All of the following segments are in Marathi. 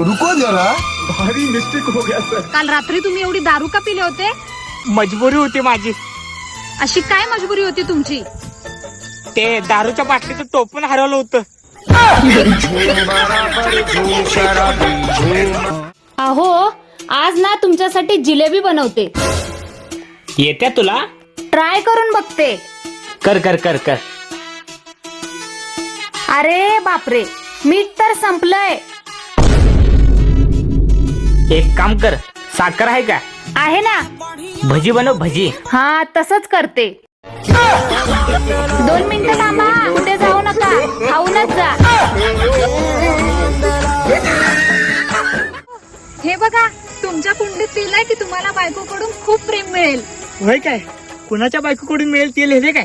रुको जरा. भारी मिस्टेक हो गया सर काल रात्री तुम्ही एवढी दारू का पिले होते? मजबुरी होती माझी. अशी काय मजबुरी होती तुमची? ते दारूच्या बाटलीचं टोपण हरवलं होतं. अहो आज ना तुमच्यासाठी जिलेबी बनवते. येत्या तुला? ट्राय करून बघते. कर कर कर कर. अरे बापरे मीठ तर संपलंय. एक काम कर साखर आहे का? आहे ना. भजी बनव भजी. हा तसंच करते. दोन मिनिटं थांबा कुठे जाऊ नका. खाऊनच जा. हे बघा तुमच्या कुंडीत लिहिलंय की तुम्हाला बायकोकडून खूप प्रेम मिळेल. होय काय? कुणाच्या बायकोकडून मिळेल ते लिहिले काय?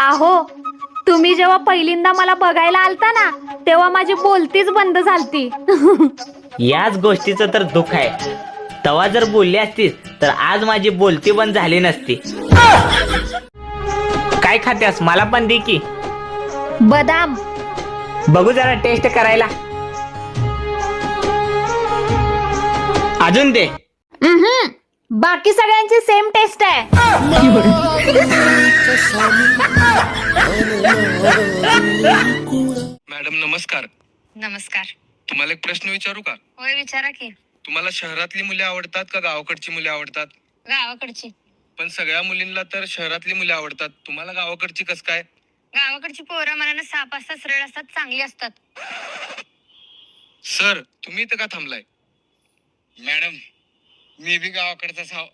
अहो तुम्ही जेव्हा पहिल्यांदा मला बघायला आलता ना तेव्हा माझी बोलतीच बंद झालती. याच गोष्टीचं तर दुःख आहे. तवा जर बोलली असतीस तर आज माझी बोलती बंद झाली नसती. काय खात्यास? मला पण दे की. बदाम. बघू जरा टेस्ट करायला. अजून दे. बाकी सगळ्यांची सेम टेस्ट आहे. मॅडम नमस्कार. नमस्कार. तुम्हाला एक प्रश्न विचारू का? होय विचारा की. तुम्हाला शहरातली मुले आवडतात का गावाकडची मुले आवडतात? गावाकडची. पण सगळ्या मुलींना तर शहरातली मुले आवडतात. तुम्हाला गावाकडची कस काय? गावाकडची पोरं मनानं साप असतात सरळ असतात चांगली असतात. सर तुम्ही इथं का थांबलाय? मॅडम मी बी गावाकडचाच हाव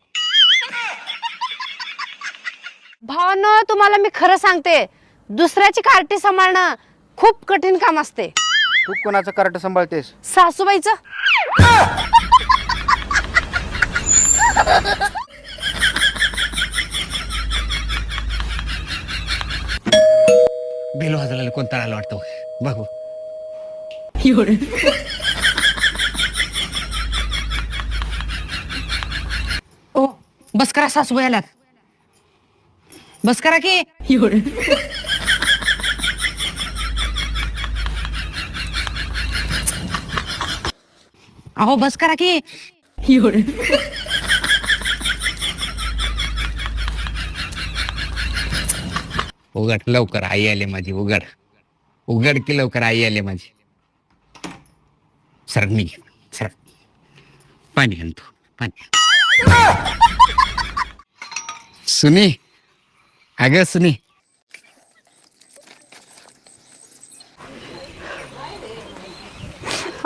भावानं तुम्हाला मी खरं सांगते दुसऱ्याची कार्टी सांभाळणं खूप कठीण काम असते. तू कोणाचं कार्ट सांभाळतेस? सासूबाईचं. बिल वाजवलेलं कोणता आला वाटतं? बघू. बस करा सासूबाई आल्यात बस करा की अहो बस करा की उघड लवकर आई आले माझी उघड. उघड की लवकर आई आले माझी. सर मी सर पाणी आणतो पाणी सुनी. अगं सुनी.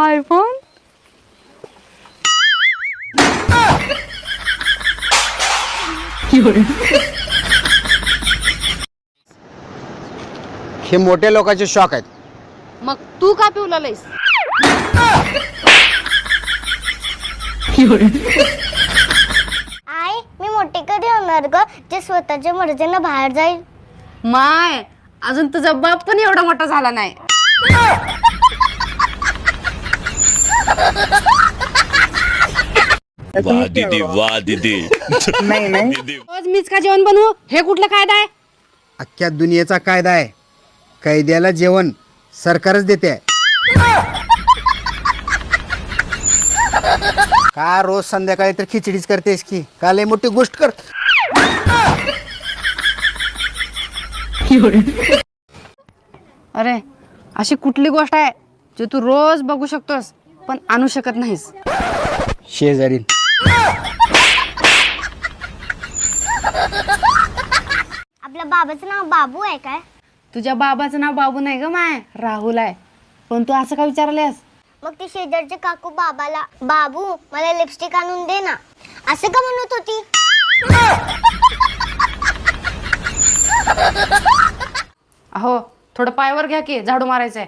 आयफोन हे मोठ्या लोकांचे शॉक आहेत. मग तू का पिवलास आई मी होणार ग? जे स्वतःच्या मर्जीनं बाहेर जाईल. माय अजून तुझा बाप पण एवढा मोठा झाला नाही. वाह दीदी वाह दीदी. रोज मीच का जेवण बनवू? हे कुठलं कायदा आहे? अख्ख्या दुनियेचा कायदा आहे. कैद्याला जेवण सरकारच देते. का रोज संध्याकाळी तर खिचडीच करतेस की? का लय मोठी गोष्ट कर? अरे अशी कुठली गोष्ट आहे जे तू रोज बघू शकतोस पण आणू शकत नाहीस? शेजारी. आपल्या बाबाचं नाव बाबू आहे काय? तुझ्या बाबाचं नाव बाबू नाही ग माय राहुल आहे. पण तू असं का विचारलेस? मग ती शेजारचे काकू बाबाला बाबू मला लिपस्टिक आणून दे ना. असं का म्हणत होती? अहो थोडं पायावर घ्या की झाडू मारायचंय.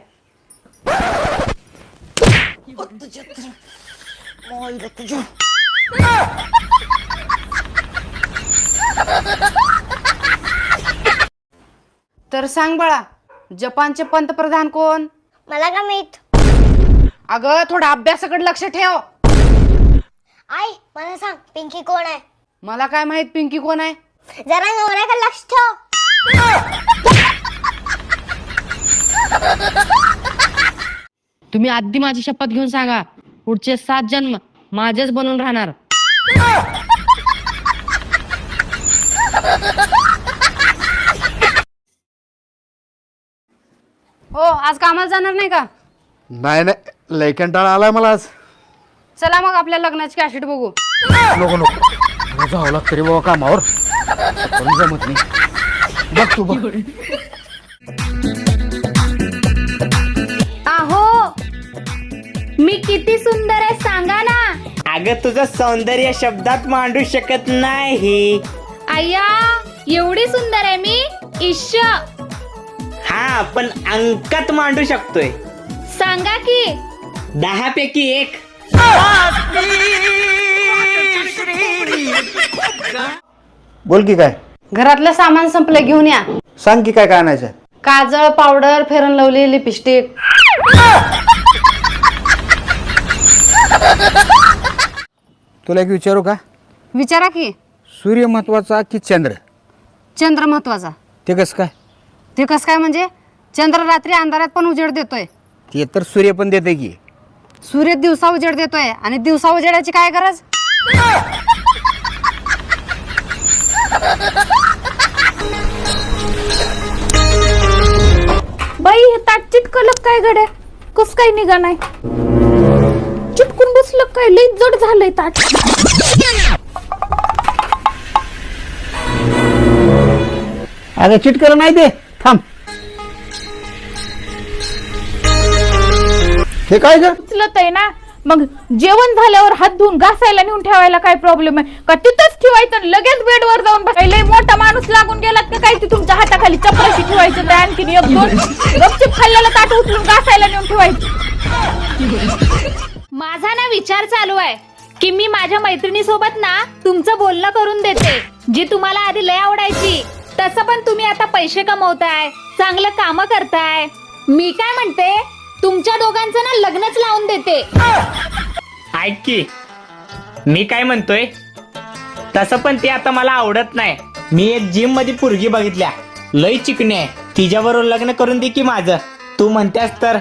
तर सांग बाळा जपानचे पंतप्रधान कोण? मला का माहीत? अगं थोडं अभ्यासाकडे लक्ष ठेव. आई मला सांग पिंकी कोण आहे? मला काय माहीत पिंकी कोण आहे? जरा नवऱ्याकडे लक्ष ठेव. तुम्ही आधी माझी शपथ घेऊन सांगा पुढचे सात जन्म माझेच बनून राहणार. हो आज कामाला जाणार नाही का? नाही नाही. लय कंटाळा आलाय मला आज. चला मग आपल्या लग्नाची कॅसेट बघू. नको नको. जावं लागतं तरी बाबा कामावर. पण जमत नाही. बघ तू बघ. आहो मी किती सुंदर आहे सांगा ना. अगं तुझं सौंदर्य शब्दात मांडू शकत नाही. अय्या एवढी सुंदर आहे मी. इश्श. हा पण अंकात मांडू शकतोय. सांगा की. दहा पैकी एक बोल की काय? घरातलं सामान संपलं घेऊन या. सांग की काय काय आणायचं? काजळ पावडर फेरन लवली लिपस्टिक. तुला एक विचारू का? विचारा की. सूर्य महत्त्वाचा की चंद्र? चंद्र महत्त्वाचा. ते कसं काय? ते कसं काय म्हणजे चंद्र रात्री अंधारात पण उजेड देतोय. ते तर सूर्य पण देते की. सूर्य दिवसा उजेड देतोय. आणि दिवसा उजेडाची काय गरज? चिटकलं काय गड्या? कस काय निघा नाही चिटकून बसलं काय? लई जड झालंय ताट. अगं चिटकलं नाही ते. थांब. हे काय ग? उचलत आहे ना? मग जेवण झाल्यावर हात धुवून घासायला नेऊन ठेवायला काय प्रॉब्लेम आहे? का तिथंच ठेवायचं लगेच बेडवर जाऊन बसायला मोठा माणूस लागून गेलात का ते तुमच्या हाताखाली चपराशी ठेवायचं ते आणखीन एक दोन. गपचिप खाल्लेलं ताट उचलून घासायला नेऊन ठेवायचं. माझा ना विचार चालू आहे की मी माझ्या मैत्रिणी सोबत ना तुमचं बोलणं करून देते जी तुम्हाला आधी लय आवडायची. तसं पण तुम्ही आता पैसे कमवताय चांगलं काम करताय. मी काय म्हणते तुमच्या दोघांचं ना लग्नच लावून देते. ऐक की मी काय म्हणतोय? तसं पण ते आता मला आवडत नाही. मी एक जिममध्ये पुरगी बघितल्या. लय चिकणी आहे. तिच्याबरोबर लग्न करून दे की माझं. तू म्हणतेस तर.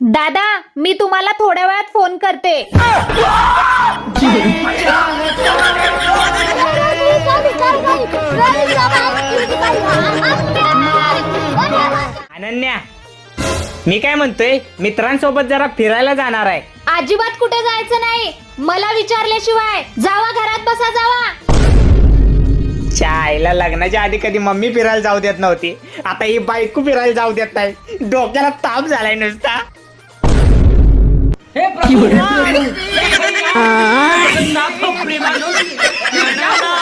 दादा मी तुम्हाला थोड्या वेळात फोन करते. अनन्या मी काय म्हणतोय? मित्रांसोबत जरा फिरायला जाणार आहे. अजिबात कुठे जायचं नाही. मला विचारल्याशिवाय जावा घरात बसा जावा. च्या आईला लग्नाच्या आधी कधी मम्मी फिरायला जाऊ देत नव्हती. आता ही बायको फिरायला जाऊ देत नाही. डोक्याला ताप झालाय नुसता. हे.